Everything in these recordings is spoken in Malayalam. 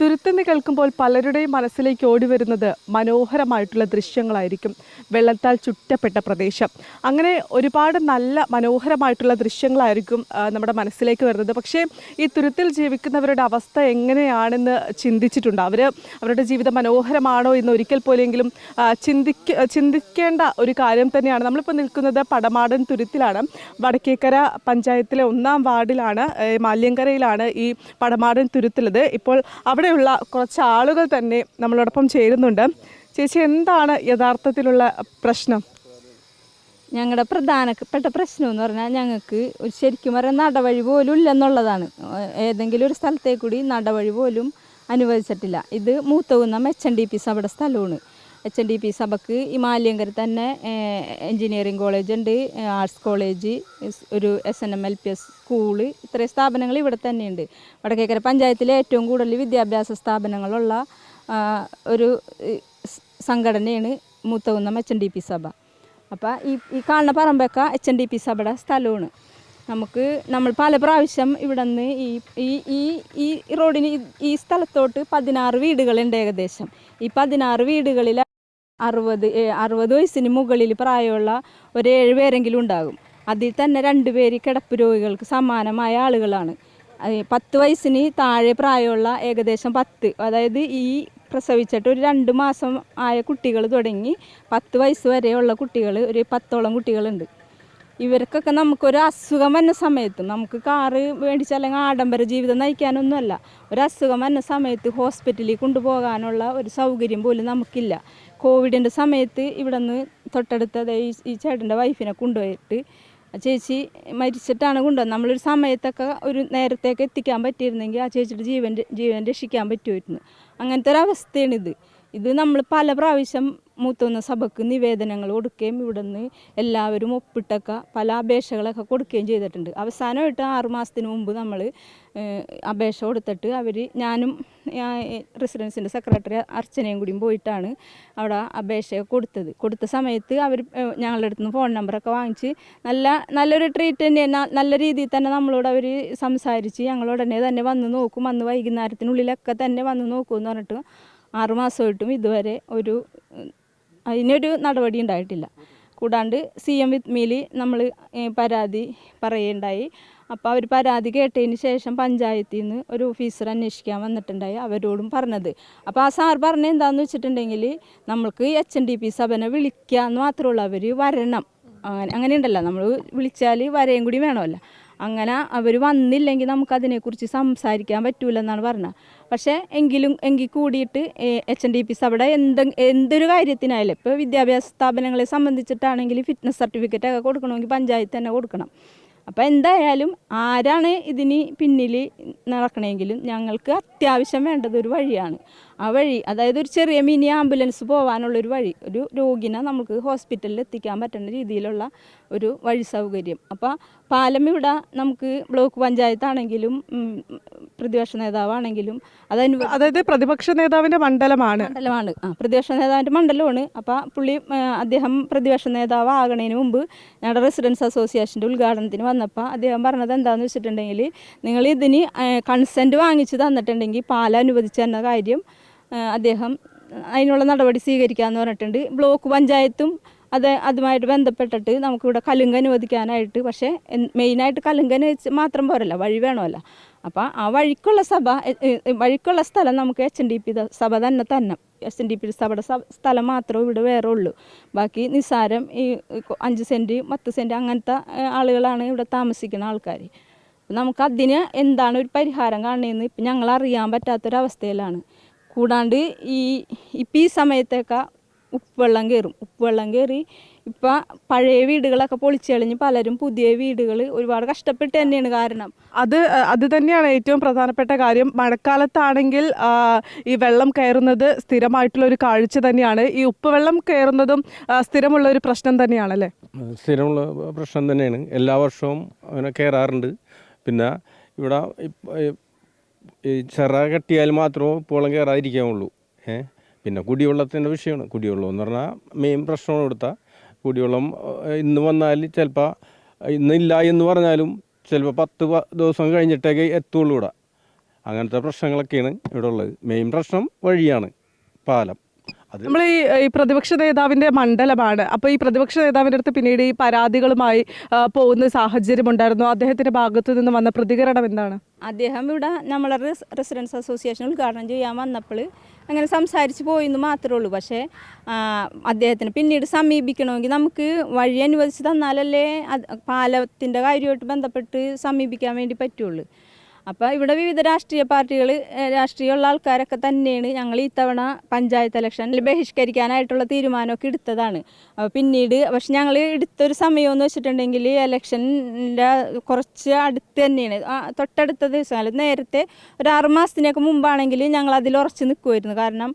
തുരുത്തെന്ന് കേൾക്കുമ്പോൾ പലരുടെയും മനസ്സിലേക്ക് ഓടി വരുന്നത് മനോഹരമായിട്ടുള്ള ദൃശ്യങ്ങളായിരിക്കും. വെള്ളത്താൽ ചുറ്റപ്പെട്ട പ്രദേശം. അങ്ങനെ ഒരുപാട് നല്ല മനോഹരമായിട്ടുള്ള ദൃശ്യങ്ങളായിരിക്കും നമ്മുടെ മനസ്സിലേക്ക് വരുന്നത്. പക്ഷേ ഈ തുരുത്തിൽ ജീവിക്കുന്നവരുടെ അവസ്ഥ എങ്ങനെയാണെന്ന് ചിന്തിച്ചിട്ടുണ്ട്. അവർ അവരുടെ ജീവിതം മനോഹരമാണോ എന്ന് ഒരിക്കൽ പോലെങ്കിലും ആ, ചിന്തിക്ക ചിന്തിക്കേണ്ട ഒരു കാര്യം തന്നെയാണ്. നമ്മളിപ്പോൾ നിൽക്കുന്നത് പടമാടൻ തുരുത്തിലാണ്. വടക്കേക്കര പഞ്ചായത്തിലെ ഒന്നാം വാർഡിലാണ് മാല്യങ്കരയിലാണ് ഈ പടമാടൻ തുരുത്തുള്ളത്. ഇപ്പോൾ അവിടെയുള്ള കുറച്ച് ആളുകൾ തന്നെ നമ്മളോടൊപ്പം ചേരുന്നുണ്ട്. ചേച്ചി എന്താണ് യഥാർത്ഥത്തിലുള്ള പ്രശ്നം? ഞങ്ങളുടെ പ്രധാനപ്പെട്ട പ്രശ്നം എന്ന് പറഞ്ഞാൽ ഞങ്ങൾക്ക് ഒരു ശരിക്കും പറയാൻ നടവഴി പോലും ഇല്ലെന്നുള്ളതാണ്. ഏതെങ്കിലും ഒരു സ്ഥലത്തേക്കൂടി നടവഴി പോലും അനുവദിച്ചിട്ടില്ല. ഇത് Moothakunnam H N D P സഭയുടെ സ്ഥലമാണ്. എച്ച് എൻ ഡി പി സഭക്ക് ഈ മാലിയങ്കര തന്നെ എൻജിനീയറിംഗ് കോളേജ് ഉണ്ട് ആർട്സ് കോളേജ് ഒരു S N M L P S school ഇത്രയും സ്ഥാപനങ്ങൾ ഇവിടെ തന്നെയുണ്ട്. വടക്കേക്കര പഞ്ചായത്തിലെ ഏറ്റവും കൂടുതൽ വിദ്യാഭ്യാസ സ്ഥാപനങ്ങളുള്ള ഒരു സംഘടനയാണ് Moothakunnam H N D P സഭ. അപ്പോൾ ഈ ഈ കാണുന്ന പറമ്പൊക്കെ എച്ച് എൻ ഡി പി സഭയുടെ സ്ഥലമാണ്. നമുക്ക് നമ്മൾ പല പ്രാവശ്യം ഇവിടെ നിന്ന് ഈ ഈ ഈ ഈ റോഡിന് ഈ സ്ഥലത്തോട്ട് പതിനാറ് വീടുകളുണ്ട് ഏകദേശം. ഈ പതിനാറ് വീടുകളിൽ അറുപത് അറുപത് വയസ്സിന് മുകളിൽ പ്രായമുള്ള ഒരു ഏഴ് പേരെങ്കിലും ഉണ്ടാകും. അതിൽ തന്നെ രണ്ട് പേര് കിടപ്പ് രോഗികൾക്ക് സമാനമായ ആളുകളാണ്. പത്ത് വയസ്സിന് താഴെ പ്രായമുള്ള ഏകദേശം പത്ത്. അതായത് ഈ പ്രസവിച്ചിട്ട് ഒരു രണ്ട് മാസം ആയ കുട്ടികൾ തുടങ്ങി പത്ത് വയസ്സ് വരെയുള്ള കുട്ടികൾ ഒരു പത്തോളം കുട്ടികളുണ്ട്. ഇവർക്കൊക്കെ നമുക്കൊരു അസുഖം വന്ന സമയത്ത് നമുക്ക് കാറ് മേടിച്ച് അല്ലെങ്കിൽ ആഡംബര ജീവിതം നയിക്കാനൊന്നുമല്ല. ഒരു അസുഖം വന്ന സമയത്ത് ഹോസ്പിറ്റലിൽ കൊണ്ടുപോകാനുള്ള ഒരു സൗകര്യം പോലും നമുക്കില്ല. കോവിഡിന്റെ സമയത്ത് ഇവിടെ നിന്ന് തൊട്ടടുത്ത ഈ ചേട്ടന്റെ വൈഫിനെ കൊണ്ടുപോയിട്ട് ആ ചേച്ചി മരിച്ചിട്ടാണ് കൊണ്ടുവന്നത്. നമ്മളൊരു സമയത്തൊക്കെ ഒരു നേരത്തേക്ക് എത്തിക്കാൻ പറ്റിയിരുന്നെങ്കിൽ ആ ചേച്ചിയുടെ ജീവൻ ജീവൻ രക്ഷിക്കാൻ പറ്റുമായിരുന്നു. അങ്ങനത്തെ ഒരു അവസ്ഥയാണിത്. ഇത് നമ്മൾ പല പ്രാവശ്യം മൂത്തുന്ന സഭക്ക് നിവേദനങ്ങൾ കൊടുക്കുകയും ഇവിടുന്ന് എല്ലാവരും ഒപ്പിട്ടൊക്കെ പല അപേക്ഷകളൊക്കെ കൊടുക്കുകയും ചെയ്തിട്ടുണ്ട്. അവസാനമായിട്ട് ആറ് മാസത്തിന് മുമ്പ് നമ്മൾ അപേക്ഷ കൊടുത്തിട്ട് അവർ ഞാനും റെസിഡൻസിന്റെ സെക്രട്ടറി അർച്ചനയും കൂടിയും പോയിട്ടാണ് അവിടെ അപേക്ഷ കൊടുത്തത്. കൊടുത്ത സമയത്ത് അവർ ഞങ്ങളുടെ അടുത്ത് ഫോൺ നമ്പറൊക്കെ വാങ്ങിച്ച് നല്ല നല്ലൊരു ട്രീറ്റ് തന്നെ നല്ല രീതിയിൽ തന്നെ നമ്മളോട് അവർ സംസാരിച്ച് ഞങ്ങളുടനെ തന്നെ വന്ന് നോക്കും. അന്ന് വൈകുന്നേരത്തിനുള്ളിലൊക്കെ തന്നെ വന്ന് നോക്കുമെന്ന് പറഞ്ഞിട്ട് ആറുമാസമായിട്ടും ഇതുവരെ ഒരു അതിനൊരു നടപടി ഉണ്ടായിട്ടില്ല. കൂടാണ്ട് സി എം മീലി നമ്മൾ പരാതി പറയുകയുണ്ടായി. അപ്പോൾ അവർ പരാതി കേട്ടതിന് ശേഷം പഞ്ചായത്തിൽ നിന്ന് ഒരു ഓഫീസർ അന്വേഷിക്കാൻ വന്നിട്ടുണ്ടായി അവരോടും പറഞ്ഞത്. അപ്പോൾ ആ സാർ പറഞ്ഞത് എന്താണെന്ന് വെച്ചിട്ടുണ്ടെങ്കിൽ നമ്മൾക്ക് എച്ച് എൻ ഡി പി സഭനെ വിളിക്കുക എന്ന് വരണം. അങ്ങനെ ഉണ്ടല്ലോ നമ്മൾ വിളിച്ചാൽ വരെയും കൂടി വേണമല്ലോ. അങ്ങനെ അവർ വന്നില്ലെങ്കിൽ നമുക്ക് അതിനെക്കുറിച്ച് സംസാരിക്കാൻ പറ്റൂലെന്നാണ് പറഞ്ഞത് പക്ഷേ എങ്കിലും എങ്കിൽ കൂടിയിട്ട് എച്ച് എൻ ഡി പി അവിടെ എന്ത് എന്തൊരു കാര്യത്തിനായാലും ഇപ്പോൾ വിദ്യാഭ്യാസ സ്ഥാപനങ്ങളെ സംബന്ധിച്ചിട്ടാണെങ്കിൽ ഫിറ്റ്നസ് സർട്ടിഫിക്കറ്റ് ഒക്കെ കൊടുക്കണമെങ്കിൽ പഞ്ചായത്ത് തന്നെ കൊടുക്കണം. അപ്പോൾ എന്തായാലും ആരാണ് ഇതിന് പിന്നിൽ നടക്കണമെങ്കിലും ഞങ്ങൾക്ക് അത്യാവശ്യം വേണ്ടത് ഒരു വഴിയാണ്. ആ വഴി അതായത് ഒരു ചെറിയ മിനി ആംബുലൻസ് പോകാനുള്ള ഒരു വഴി ഒരു രോഗിനെ നമുക്ക് ഹോസ്പിറ്റലിൽ എത്തിക്കാൻ പറ്റുന്ന രീതിയിലുള്ള ഒരു വഴി സൗകര്യം. അപ്പോൾ പാലം ഇവിടെ നമുക്ക് ബ്ലോക്ക് പഞ്ചായത്താണെങ്കിലും പ്രതിപക്ഷ നേതാവാണെങ്കിലും അതനുവ അതായത് പ്രതിപക്ഷ നേതാവിന്റെ മണ്ഡലമാണ്. മണ്ഡലമാണ്. ആ പ്രതിപക്ഷ നേതാവിന്റെ മണ്ഡലമാണ്. അപ്പോൾ പുള്ളി അദ്ദേഹം പ്രതിപക്ഷ നേതാവ് ആകണതിന് മുമ്പ് ഞങ്ങളുടെ റെസിഡൻസ് അസോസിയേഷന്റെ ഉദ്ഘാടനത്തിന് വന്നപ്പോൾ അദ്ദേഹം പറഞ്ഞത് എന്താണെന്ന് വെച്ചിട്ടുണ്ടെങ്കിൽ നിങ്ങൾ ഇതിന് കൺസെന്റ് വാങ്ങിച്ച് തന്നിട്ടുണ്ടെങ്കിൽ പാലം അനുവദിച്ചു തന്ന കാര്യം അദ്ദേഹം അതിനുള്ള നടപടി സ്വീകരിക്കാമെന്ന് പറഞ്ഞിട്ടുണ്ട്. ബ്ലോക്ക് പഞ്ചായത്തും അത് അതുമായിട്ട് ബന്ധപ്പെട്ടിട്ട് നമുക്കിവിടെ കലുങ്ക് അനുവദിക്കാനായിട്ട് പക്ഷേ മെയിനായിട്ട് കലുങ്കന് വെച്ച് മാത്രം പോരല്ല വഴി വേണമല്ലോ. അപ്പോൾ ആ വഴിക്കുള്ള സഭ വഴിക്കുള്ള സ്ഥലം നമുക്ക് എച്ച് എൻ ഡി പി സഭ തന്നെ തന്നെ. എസ് എൻ ഡി പി സഭയുടെ സ്ഥലം മാത്രമേ ഇവിടെ വേറെ ഉള്ളൂ. ബാക്കി നിസ്സാരം ഈ അഞ്ച് സെന്റ് പത്ത് സെന്റ് അങ്ങനത്തെ ആളുകളാണ് ഇവിടെ താമസിക്കുന്ന ആൾക്കാർ നമുക്കതിന് എന്താണ് ഒരു പരിഹാരം കാണുന്നതെന്ന് ഇപ്പം ഞങ്ങൾ അറിയാൻ പറ്റാത്തൊരവസ്ഥയിലാണ്. കൂടാണ്ട് ഈ ഇപ്പം ഈ സമയത്തൊക്കെ ഉപ്പുവെള്ളം കയറും ഉപ്പുവെള്ളം കയറി ഇപ്പം പഴയ വീടുകളൊക്കെ പൊളിച്ചെളിഞ്ഞ് പലരും പുതിയ വീടുകൾ ഒരുപാട് കഷ്ടപ്പെട്ട് തന്നെയാണ് കാരണം. അത് അത് തന്നെയാണ് ഏറ്റവും പ്രധാനപ്പെട്ട കാര്യം. മഴക്കാലത്താണെങ്കിൽ ഈ വെള്ളം കയറുന്നത് സ്ഥിരമായിട്ടുള്ള ഒരു കാഴ്ച തന്നെയാണ്. ഈ ഉപ്പുവെള്ളം കയറുന്നതും സ്ഥിരമുള്ള ഒരു പ്രശ്നം തന്നെയാണല്ലേ? സ്ഥിരമുള്ള പ്രശ്നം തന്നെയാണ്. എല്ലാ വർഷവും അങ്ങനെ കയറാറുണ്ട്. പിന്നെ ഇവിടെ ഈ- ചിറ കെട്ടിയാൽ മാത്രമേ ഉപ്പുവെള്ളം കയറാതിരിക്കാവുള്ളൂ. ഏ? പിന്നെ കുടിവെള്ളത്തിന്റെ വിഷയമാണ്. കുടിവെള്ളം എന്ന് പറഞ്ഞാൽ മെയിൻ പ്രശ്നമാണ് കൊടുത്ത കുടിവെള്ളം ഇന്ന് വന്നാൽ ചിലപ്പോൾ ഇന്നില്ല എന്ന് പറഞ്ഞാലും ചിലപ്പോൾ പത്ത് ദിവസം കഴിഞ്ഞിട്ടേക്ക് എത്തുള്ളൂ ഇവിടെ. അങ്ങനത്തെ പ്രശ്നങ്ങളൊക്കെയാണ് ഇവിടെ ഉള്ളത്. മെയിൻ പ്രശ്നം വഴിയാണ് പാലം. നമ്മൾ ഈ ഈ പ്രതിപക്ഷ നേതാവിന്റെ മണ്ഡലമാണ്. അപ്പോൾ ഈ പ്രതിപക്ഷ നേതാവിന്റെ അടുത്ത് പിന്നീട് ഈ പരാതികളുമായി പോകുന്ന സാഹചര്യം ഉണ്ടായിരുന്നു. അദ്ദേഹത്തിന്റെ ഭാഗത്തു നിന്ന് വന്ന പ്രതികരണം എന്താണ്? അദ്ദേഹം ഇവിടെ നമ്മളെ റെസ് റെസിഡൻസ് അസോസിയേഷൻ ഉദ്ഘാടനം ചെയ്യാൻ വന്നപ്പോൾ അങ്ങനെ സംസാരിച്ച് പോയെന്ന് മാത്രമേ ഉള്ളൂ. പക്ഷേ അദ്ദേഹത്തിന് പിന്നീട് സമീപിക്കണമെങ്കിൽ നമുക്ക് വഴി അനുവദിച്ച് തന്നാലല്ലേ പാലത്തിന്റെ കാര്യമായിട്ട് ബന്ധപ്പെട്ട് സമീപിക്കാൻ വേണ്ടി പറ്റുള്ളൂ. അപ്പോൾ ഇവിടെ വിവിധ രാഷ്ട്രീയ പാർട്ടികൾ രാഷ്ട്രീയമുള്ള ആൾക്കാരൊക്കെ തന്നെയാണ് ഞങ്ങൾ ഈ തവണ പഞ്ചായത്ത് ഇലക്ഷനിൽ ബഹിഷ്കരിക്കാനായിട്ടുള്ള തീരുമാനമൊക്കെ എടുത്തതാണ്. അപ്പോൾ പിന്നീട് പക്ഷെ ഞങ്ങൾ എടുത്തൊരു സമയമെന്ന് വെച്ചിട്ടുണ്ടെങ്കിൽ ഇലക്ഷന്റെ കുറച്ച് അടുത്ത് തന്നെയാണ്. തൊട്ടടുത്ത ദിവസം അല്ലെങ്കിൽ നേരത്തെ ഒരു ആറുമാസത്തിനൊക്കെ മുമ്പാണെങ്കിൽ ഞങ്ങൾ അതിൽ ഉറച്ച് നിൽക്കുമായിരുന്നു കാരണം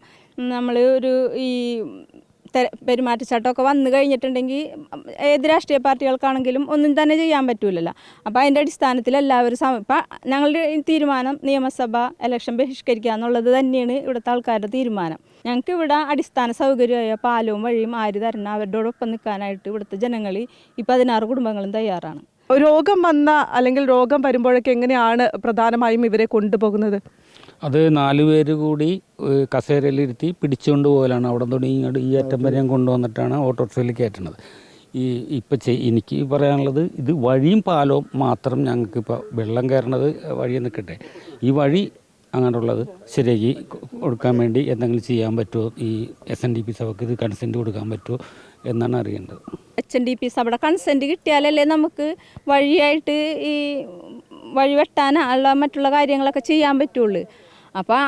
നമ്മൾ ഒരു ഈ പെരുമാറ്റച്ചട്ടമൊക്കെ വന്നു കഴിഞ്ഞിട്ടുണ്ടെങ്കിൽ ഏത് രാഷ്ട്രീയ പാർട്ടികൾക്കാണെങ്കിലും ഒന്നും തന്നെ ചെയ്യാൻ പറ്റൂലല്ലോ. അപ്പോൾ അതിന്റെ അടിസ്ഥാനത്തിൽ എല്ലാവരും സമ ഇപ്പം ഞങ്ങളുടെ തീരുമാനം നിയമസഭ ഇലക്ഷൻ ബഹിഷ്കരിക്കുക എന്നുള്ളത് തന്നെയാണ് ഇവിടുത്തെ ആൾക്കാരുടെ തീരുമാനം. ഞങ്ങൾക്ക് ഇവിടെ അടിസ്ഥാന സൗകര്യമായ പാലവും വഴിയും ആര് തരണം അവരോടൊപ്പം നിൽക്കാനായിട്ട് ഇവിടുത്തെ ജനങ്ങൾ ഈ പതിനാറ് കുടുംബങ്ങളും തയ്യാറാണ്. രോഗം വന്ന അല്ലെങ്കിൽ രോഗം വരുമ്പോഴൊക്കെ എങ്ങനെയാണ് പ്രധാനമായും ഇവരെ കൊണ്ടുപോകുന്നത്? അത് നാല് പേര് കൂടി കസേരയിലിരുത്തി പിടിച്ചുകൊണ്ട് പോകലാണ്. അവിടെ തുടങ്ങി ഇങ്ങോട്ട് ഈ അറ്റം വരെയും കൊണ്ടുവന്നിട്ടാണ് ഓട്ടോറിക്ഷയിൽ കയറ്റുന്നത്. ഈ ഇപ്പം ചെയ് എനിക്ക് പറയാനുള്ളത് ഇത് വഴിയും പാലവും മാത്രം ഞങ്ങൾക്ക് ഇപ്പോൾ വെള്ളം കയറണത് വഴി നിൽക്കട്ടെ. ഈ വഴി അങ്ങനെയുള്ളത് ശരിയാക്കി കൊടുക്കാൻ വേണ്ടി എന്തെങ്കിലും ചെയ്യാൻ പറ്റുമോ? ഈ എസ് എൻ ഡി പി സഭയ്ക്ക് ഇത് കൺസെന്റ് കൊടുക്കാൻ പറ്റുമോ? എന്നാണ് അറിയേണ്ടത്. എച്ച് എൻ ഡി പി അവിടെ കൺസെന്റ് കിട്ടിയാലല്ലേ നമുക്ക് വഴിയായിട്ട് ഈ വഴി വെട്ടാനുള്ള മറ്റുള്ള കാര്യങ്ങളൊക്കെ ചെയ്യാൻ പറ്റുള്ളൂ. അപ്പോൾ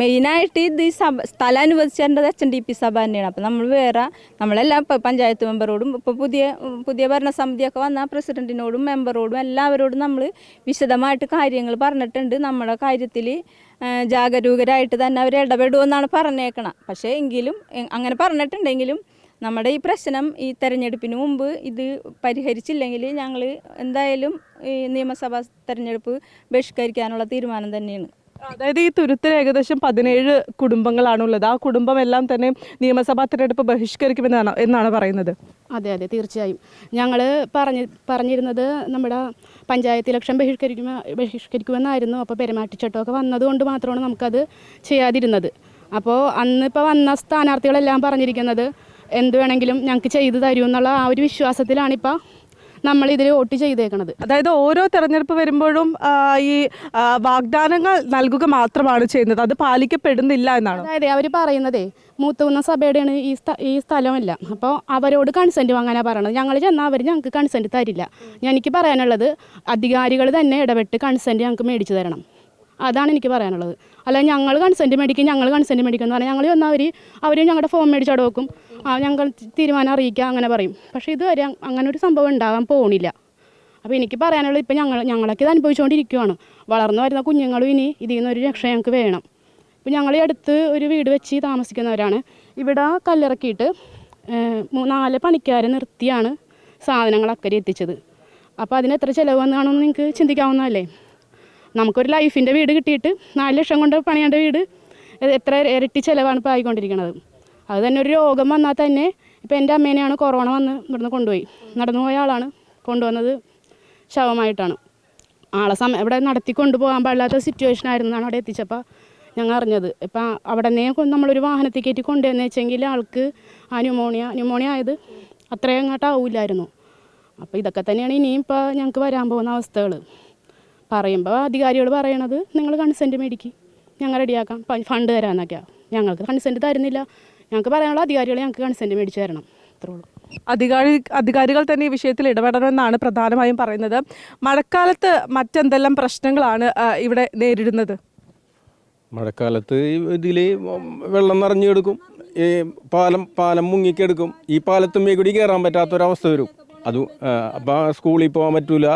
മെയിനായിട്ട് ഇത് ഈ സഭ സ്ഥലം അനുവദിച്ചേണ്ടത് എച്ച് എൻ ഡി പി സഭ തന്നെയാണ്. അപ്പോൾ നമ്മൾ വേറെ നമ്മളെല്ലാം ഇപ്പോൾ പഞ്ചായത്ത് മെമ്പറോടും ഇപ്പോൾ പുതിയ പുതിയ ഭരണസമിതിയൊക്കെ വന്ന പ്രസിഡന്റിനോടും മെമ്പറോടും എല്ലാവരോടും നമ്മൾ വിശദമായിട്ട് കാര്യങ്ങൾ പറഞ്ഞിട്ടുണ്ട്. നമ്മുടെ കാര്യത്തിൽ ജാഗരൂകരായിട്ട് തന്നെ അവർ ഇടപെടുമെന്നാണ് പറഞ്ഞേക്കണം. പക്ഷേ എങ്കിലും അങ്ങനെ പറഞ്ഞിട്ടുണ്ടെങ്കിലും നമ്മുടെ ഈ പ്രശ്നം ഈ തെരഞ്ഞെടുപ്പിന് മുമ്പ് ഇത് പരിഹരിച്ചില്ലെങ്കിൽ ഞങ്ങൾ എന്തായാലും ഈ നിയമസഭാ തെരഞ്ഞെടുപ്പ് ബഹിഷ്കരിക്കാനുള്ള തീരുമാനം തന്നെയാണ്. അതായത് ഈ തുരുത്തിൽ ഏകദേശം പതിനേഴ് കുടുംബങ്ങളാണുള്ളത്. ആ കുടുംബം എല്ലാം തന്നെ നിയമസഭാ തിരഞ്ഞെടുപ്പ് ബഹിഷ്കരിക്കുമെന്നാണ് എന്നാണ് പറയുന്നത്. അതെ അതെ തീർച്ചയായും. ഞങ്ങൾ പറഞ്ഞ് പറഞ്ഞിരുന്നത് നമ്മുടെ പഞ്ചായത്ത് ഇലക്ഷൻ ബഹിഷ്കരിക്കുമ ബഹിഷ്കരിക്കുമെന്നായിരുന്നു. അപ്പോൾ പെരുമാറ്റിച്ചട്ടമൊക്കെ വന്നതുകൊണ്ട് മാത്രമാണ് നമുക്കത് ചെയ്യാതിരുന്നത്. അപ്പോൾ അന്നിപ്പോൾ വന്ന സ്ഥാനാർത്ഥികളെല്ലാം പറഞ്ഞിരിക്കുന്നത് എന്ത് വേണമെങ്കിലും ഞങ്ങൾക്ക് ചെയ്തു തരുമെന്നുള്ള ആ ഒരു വിശ്വാസത്തിലാണിപ്പോൾ നമ്മൾ ഇതിൽ വോട്ട് ചെയ്തേക്കണത്. അതായത് ഓരോ തെരഞ്ഞെടുപ്പ് വരുമ്പോഴും ഈ വാഗ്ദാനങ്ങൾ നൽകുക മാത്രമാണ് ചെയ്യുന്നത്. അത് പാലിക്കപ്പെടുന്നില്ല എന്നാണ്? അതായത് അവർ പറയുന്നതേ മൂത്തുകുന്ന സഭയുടെയാണ് ഈ ഈ സ്ഥലമല്ല. അപ്പോൾ അവരോട് കൺസെന്റ് വാങ്ങാനാണ് പറയണത്. ഞങ്ങൾ ചെന്നാൽ അവർ ഞങ്ങൾക്ക് കൺസെന്റ് തരില്ല. എനിക്ക് പറയാനുള്ളത് അധികാരികൾ തന്നെ ഇടപെട്ട് കൺസെന്റ് ഞങ്ങൾക്ക് മേടിച്ചു തരണം. അതാണ് എനിക്ക് പറയാനുള്ളത്. അല്ല ഞങ്ങൾ കൺസെന്റ് മേടിക്കും ഞങ്ങൾ കൺസെന്റ് മേടിക്കും എന്ന് പറഞ്ഞാൽ ഞങ്ങൾ വന്നാൽ അവർ അവർ ഞങ്ങളുടെ ഫോം മേടിച്ച് അവിടെ വെക്കും. ഞങ്ങൾ തീരുമാനം അറിയിക്കുക അങ്ങനെ പറയും. പക്ഷേ ഇതുവരെ അങ്ങനെ ഒരു സംഭവം ഉണ്ടാകാൻ പോകണില്ല അപ്പോൾ എനിക്ക് പറയാനുള്ളത് ഇപ്പോൾ ഞങ്ങൾ ഞങ്ങളൊക്കെ ഇത് അനുഭവിച്ചുകൊണ്ടിരിക്കുവാണ് വളർന്നു വരുന്ന കുഞ്ഞുങ്ങളും ഇനി ഇതിൽ നിന്നൊരു രക്ഷ ഞങ്ങൾക്ക് വേണം. ഇപ്പോൾ ഞങ്ങൾ ഈ അടുത്ത് ഒരു വീട് വെച്ച് താമസിക്കുന്നവരാണ്. ഇവിടെ കല്ലിറക്കിയിട്ട് നാല് പണിക്കാരെ നിർത്തിയാണ് സാധനങ്ങൾ അക്കരെ എത്തിച്ചത്. അപ്പോൾ അതിന് എത്ര ചിലവ് വന്നാണെന്ന് നിങ്ങൾക്ക് ചിന്തിക്കാവുന്നതല്ലേ? നമുക്കൊരു ലൈഫിന്റെ വീട് കിട്ടിയിട്ട് നാല് ലക്ഷം കൊണ്ട് പണിയേണ്ട വീട് എത്ര ഇരട്ടി ചിലവാണ് ഇപ്പോൾ ആയിക്കൊണ്ടിരിക്കുന്നത് അത് തന്നെ ഒരു രോഗം വന്നാൽ തന്നെ ഇപ്പോൾ എന്റെ അമ്മേനെയാണ് കൊറോണ വന്ന് ഇവിടുന്ന് കൊണ്ടുപോയി. നടന്നു പോയ ആളാണ്. കൊണ്ടുവന്നത് ശവമായിട്ടാണ്. ആളെ സമയം ഇവിടെ നടത്തി കൊണ്ടുപോകാൻ പാടില്ലാത്ത സിറ്റുവേഷൻ ആയിരുന്നാണ് അവിടെ എത്തിച്ചപ്പോൾ ഞങ്ങൾ അറിഞ്ഞത്. ഇപ്പം അവിടെ നിന്നേ നമ്മളൊരു വാഹനത്തിൽ കയറ്റി കൊണ്ടുവന്ന് വെച്ചെങ്കിൽ ആൾക്ക് ആ ന്യൂമോണിയ ന്യൂമോണിയ ആയത് അത്രയും അങ്ങോട്ടാവില്ലായിരുന്നു അപ്പോൾ ഇതൊക്കെ തന്നെയാണ് ഇനിയും ഇപ്പോൾ ഞങ്ങൾക്ക് വരാൻ പോകുന്ന അവസ്ഥകൾ. പറയുമ്പോൾ അധികാരികൾ പറയണത് നിങ്ങൾ കൺസെന്റ് മേടിക്കും ഞങ്ങൾ റെഡിയാക്കാം ഫണ്ട് തരാമെന്നൊക്കെയാണ് ഞങ്ങൾക്ക് കൺസെന്റ് തരുന്നില്ല. ഞങ്ങൾക്ക് പറയാനുള്ള അധികാരികൾ ഞങ്ങൾക്ക് കൺസെന്റ് മേടിച്ച് തരണം. അത്രേ ഉള്ളൂ. അധികാരി അധികാരികൾ തന്നെ ഈ വിഷയത്തിൽ ഇടപെടണമെന്നാണ് പ്രധാനമായും പറയുന്നത്. മഴക്കാലത്ത് മറ്റെന്തെല്ലാം പ്രശ്നങ്ങളാണ് ഇവിടെ നേരിടുന്നത്? മഴക്കാലത്ത് ഇതിൽ വെള്ളം നിറഞ്ഞെടുക്കും ഈ പാലം പാലം മുങ്ങിക്കെടുക്കും. ഈ പാലത്തുമ്മേ കൂടി കയറാൻ പറ്റാത്തൊരവസ്ഥ വരും. അത് അപ്പോൾ സ്കൂളിൽ പോകാൻ പറ്റൂല.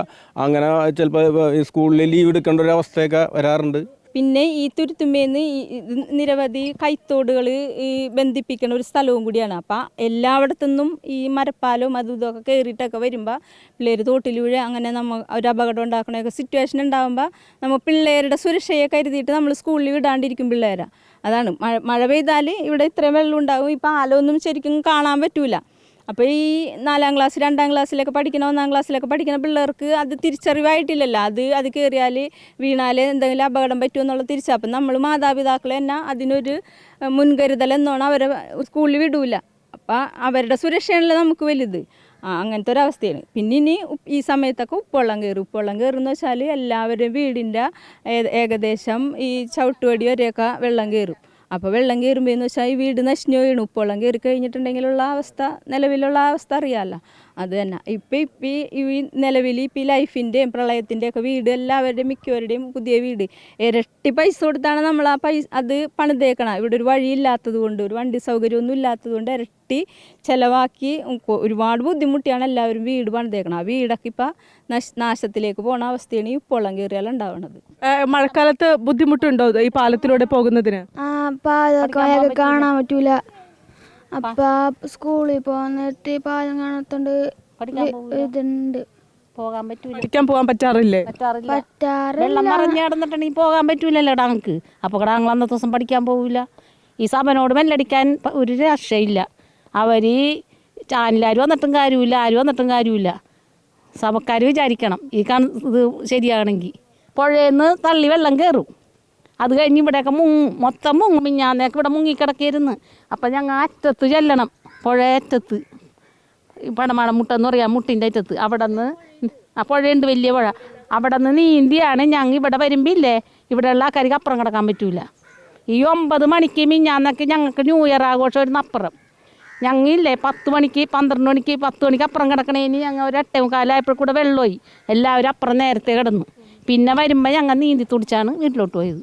അങ്ങനെ ചിലപ്പോൾ സ്കൂളിൽ ലീവ് എടുക്കേണ്ട ഒരു അവസ്ഥയൊക്കെ വരാറുണ്ട്. പിന്നെ ഈ തുരുത്തുമ്പേന്ന് നിരവധി കൈത്തോടുകൾ ബന്ധിപ്പിക്കുന്ന ഒരു സ്ഥലവും കൂടിയാണ്. അപ്പം എല്ലായിടത്തുനിന്നും ഈ മരപ്പാലും അതും ഇതൊക്കെ കയറിയിട്ടൊക്കെ വരുമ്പോൾ പിള്ളേർ തോട്ടിൽ വീഴ അങ്ങനെ നമ്മൾ ഒരു അപകടം ഉണ്ടാക്കണൊക്കെ സിറ്റുവേഷൻ ഉണ്ടാകുമ്പോൾ നമ്മൾ പിള്ളേരുടെ സുരക്ഷയെ കരുതിയിട്ട് നമ്മൾ സ്കൂളിൽ വിടാണ്ടിരിക്കും പിള്ളേരെ. അതാണ്. മഴ മഴ പെയ്താൽ ഇവിടെ ഇത്രയും വെള്ളം ഉണ്ടാകും ഈ പാലമൊന്നും ശരിക്കും കാണാൻ പറ്റൂല. അപ്പോൾ ഈ നാലാം ക്ലാസ് രണ്ടാം ക്ലാസ്സിലൊക്കെ പഠിക്കുന്ന ഒന്നാം ക്ലാസ്സിലൊക്കെ പഠിക്കുന്ന പിള്ളേർക്ക് അത് തിരിച്ചറിവായിട്ടില്ലല്ലോ. അത് അത് കയറിയാൽ വീണാൽ എന്തെങ്കിലും അപകടം പറ്റുമോ എന്നുള്ള തിരിച്ചറിവ് അപ്പം നമ്മൾ മാതാപിതാക്കൾ തന്നെ അതിനൊരു മുൻകരുതൽ എന്നോണം അവരെ സ്കൂളിൽ വിടൂല. അപ്പം അവരുടെ സുരക്ഷയാണല്ലോ നമുക്ക് വലുത്. ആ അങ്ങനത്തെ ഒരു അവസ്ഥയാണ്. പിന്നെ ഇനി ഈ സമയത്തൊക്കെ ഉപ്പുവെള്ളം കയറും. ഉപ്പുവെള്ളം കയറുന്ന വെച്ചാൽ എല്ലാവരും വീടിന്റെ ഏകദേശം ഈ ചവിട്ടുവടി വരെയൊക്കെ വെള്ളം കയറും. അപ്പോൾ വെള്ളം കയറുമ്പോൾ എന്ന് വെച്ചാൽ ഈ വീട് നശിഞ്ഞു വീണു ഉപ്പുവെള്ളം കയറി കഴിഞ്ഞിട്ടുണ്ടെങ്കിലുള്ള അവസ്ഥ നിലവിലുള്ള അവസ്ഥ അറിയാമല്ലോ അത് തന്നെ. ഇപ്പം ഇപ്പം ഈ നിലവിൽ ഇപ്പം ഈ ലൈഫിന്റെയും പ്രളയത്തിന്റെയും ഒക്കെ വീട് എല്ലാവരുടെയും മിക്കവരുടെയും പുതിയ വീട്. ഇരട്ടി പൈസ കൊടുത്താണ് നമ്മൾ ആ പൈസ അത് പണിതേക്കണം. ഇവിടെ ഒരു വഴി ഇല്ലാത്തത് കൊണ്ട് ഒരു വണ്ടി സൗകര്യമൊന്നും ഇല്ലാത്തത് കൊണ്ട് ഇരട്ടി ചിലവാക്കി ഒരുപാട് ബുദ്ധിമുട്ടിയാണ് എല്ലാവരും വീട് പണിതേക്കണം. ആ വീടൊക്കെ ഇപ്പം നശ നാശത്തിലേക്ക് പോണ അവസ്ഥയാണ് ഈ ഉപ്പുവെള്ളം കയറിയാൽ ഉണ്ടാവുന്നത് മഴക്കാലത്ത് ബുദ്ധിമുട്ടുണ്ടോ ഈ പാലത്തിലൂടെ പോകുന്നതിന്? കാണാൻ പറ്റൂല. അപ്പൊ. സ്കൂളിൽ പോന്നിട്ട് പാലം കാണത്തോണ്ട് ഇതുണ്ട്. പോകാൻ പറ്റൂല. പഠിക്കാൻ പോകാൻ പറ്റാറില്ലേ? പറ്റാറില്ല. വെള്ളം നിറഞ്ഞ് കിടന്നിട്ടുണ്ടെങ്കിൽ പോകാൻ പറ്റൂലല്ലോ ഡാങ്ക് അപ്പൊ ഇവിടെ അന്നത്തെ ദിവസം പഠിക്കാൻ പോവില്ല. ഈ സഭനോട് മെല്ലടിക്കാൻ ഒരു രക്ഷയില്ല. അവർ ചാനലാർ വന്നിട്ടും കാര്യമില്ല ആര് വന്നിട്ടും കാര്യമില്ല. സഭക്കാർ വിചാരിക്കണം. ഈ കാണ ഇത് ശരിയാണെങ്കിൽ. പുഴയെന്ന് തള്ളി വെള്ളം കയറും അത് കഴിഞ്ഞ് ഇവിടെയൊക്കെ മുങ്ങും. മൊത്തം മുങ്ങും. മിഞ്ഞാന്നേക്ക് ഇവിടെ മുങ്ങിക്കിടക്കരുന്ന് അപ്പം ഞങ്ങൾ അറ്റത്ത് ചെല്ലണം. പുഴ അറ്റത്ത് ഈ പടമാട മുട്ട എന്ന് പറയാം മുട്ടിന്റെ അറ്റത്ത്. അവിടെ നിന്ന് ആ പുഴയുണ്ട് വലിയ പുഴ. അവിടെ നിന്ന് നീന്തിയാണ് ഞങ്ങൾ ഇവിടെ വരുമ്പോൾ ഇല്ലേ ഇവിടെയുള്ള ആൾക്കാർക്ക് അപ്പുറം കിടക്കാൻ പറ്റൂല. ഈ ഒമ്പത് മണിക്ക് മിഞ്ഞാന്നൊക്കെ ഞങ്ങൾക്ക് ന്യൂ ഇയർ ആഘോഷം ഒരു അപ്പുറം. ഞങ്ങളില്ലേ പത്ത് മണിക്ക് പന്ത്രണ്ട് മണിക്ക് പത്ത് മണിക്ക് അപ്പുറം കിടക്കണേന് ഞങ്ങൾ ഒരു എട്ടേ മുക്കാലായപ്പോൾ കൂടെ വെള്ളമായി എല്ലാവരും അപ്പുറം നേരത്തെ കിടന്നു. പിന്നെ വരുമ്പോൾ ഞങ്ങൾ നീന്തി തുടിച്ചാണ് വീട്ടിലോട്ട് പോയത്.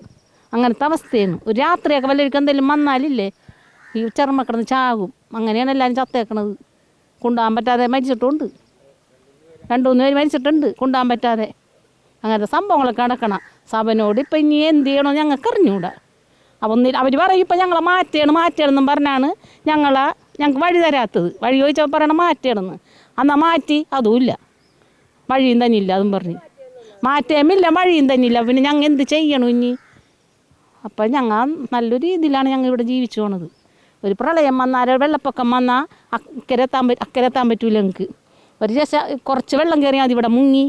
അങ്ങനത്തെ അവസ്ഥയാണ്. ഒരു രാത്രിയൊക്കെ വല്ലവർക്കും എന്തെങ്കിലും വന്നാലില്ലേ ഈ ചെറുമ കിടന്ന് ചാകും. അങ്ങനെയാണ് എല്ലാവരും ചത്തേക്കണത്. കൊണ്ടുപോകാൻ പറ്റാതെ മരിച്ചിട്ടുണ്ട്. രണ്ടു മൂന്ന് പേര് മരിച്ചിട്ടുണ്ട്. കൊണ്ടുപോകാൻ പറ്റാതെ. അങ്ങനത്തെ സംഭവങ്ങളൊക്കെ നടക്കണം. സഭനോട് ഇപ്പം ഇനി എന്ത് ചെയ്യണോ ഞങ്ങൾക്ക് അറിഞ്ഞൂടാ. അപ്പം ഒന്നിൽ അവർ പറയും ഇപ്പം ഞങ്ങളെ മാറ്റണം മാറ്റണമെന്നും പറഞ്ഞാണ് ഞങ്ങളെ ഞങ്ങൾക്ക് വഴി തരാത്തത്. വഴി ചോദിച്ചാൽ പറയണം മാറ്റണമെന്ന് എന്നാൽ മാറ്റി അതുമില്ല. വഴിയും തന്നെ ഇല്ല അതും പറഞ്ഞ്. മാറ്റേമില്ല വഴിയും തന്നെ ഇല്ല പിന്നെ ഞങ്ങൾ എന്ത് ചെയ്യണം ഇനി? അപ്പം ഞങ്ങൾ നല്ലൊരു രീതിയിലാണ് ഞങ്ങൾ ഇവിടെ ജീവിച്ചു പോണത്. ഒരു പ്രളയം വന്നാൽ വെള്ളപ്പൊക്കം വന്നാൽ അക്കരെ എത്താൻ പറ്റും അക്കരെ എത്താൻ പറ്റൂല ഞങ്ങൾക്ക് ഒരു ശേഷം കുറച്ച് വെള്ളം കയറിയാൽ ഇവിടെ മുങ്ങി.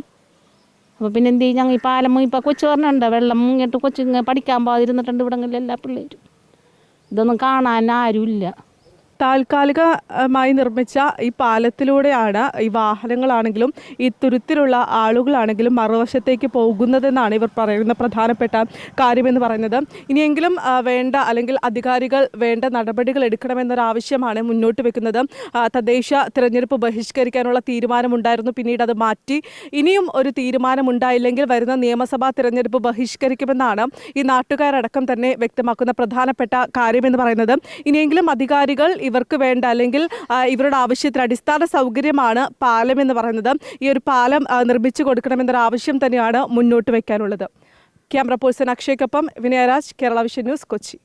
അപ്പോൾ പിന്നെ എന്ത് ചെയ്യും? ഞങ്ങൾ ഈ പാലം ഇപ്പോൾ കൊച്ചു പറഞ്ഞുണ്ട് വെള്ളം മുങ്ങിയിട്ട് കൊച്ചു പഠിക്കാൻ പോകാതിരുന്നിട്ടുണ്ട് ഇവിടെ എല്ലാ പിള്ളേരും. ഇതൊന്നും കാണാൻ ആരുമില്ല. താൽക്കാലികമായി നിർമ്മിച്ച ഈ പാലത്തിലൂടെയാണ് ഈ വാഹനങ്ങളാണെങ്കിലും ഈ തുരുത്തിലുള്ള ആളുകളാണെങ്കിലും മറുവശത്തേക്ക് പോകുന്നതെന്നാണ് ഇവർ പറയുന്ന പ്രധാനപ്പെട്ട കാര്യമെന്ന് പറയുന്നത്. ഇനിയെങ്കിലും വേണ്ട അല്ലെങ്കിൽ അധികാരികൾ വേണ്ട നടപടികൾ എടുക്കണമെന്നൊരാവശ്യമാണ് മുന്നോട്ട് വെക്കുന്നത്. തദ്ദേശ തിരഞ്ഞെടുപ്പ് ബഹിഷ്കരിക്കാനുള്ള തീരുമാനമുണ്ടായിരുന്നു. പിന്നീട് അത് മാറ്റി. ഇനിയും ഒരു തീരുമാനമുണ്ടായില്ലെങ്കിൽ വരുന്ന നിയമസഭാ തിരഞ്ഞെടുപ്പ് ബഹിഷ്കരിക്കുമെന്നാണ് ഈ നാട്ടുകാരടക്കം തന്നെ വ്യക്തമാക്കുന്ന പ്രധാനപ്പെട്ട കാര്യമെന്ന് പറയുന്നത്. ഇനിയെങ്കിലും അധികാരികൾ ഇവർക്ക് വേണ്ട അല്ലെങ്കിൽ ഇവരുടെ ആവശ്യത്തിന് അടിസ്ഥാന സൗകര്യമാണ് പാലം എന്ന് പറയുന്നത്. ഈ ഒരു പാലം നിർമ്മിച്ചു കൊടുക്കണമെന്നൊരു ആവശ്യം തന്നെയാണ് മുന്നോട്ട് വയ്ക്കാനുള്ളത് ക്യാമറ പേഴ്സൺ അക്ഷയ്ക്കൊപ്പം വിനയരാജ് കേരള വിഷൻ ന്യൂസ് കൊച്ചി.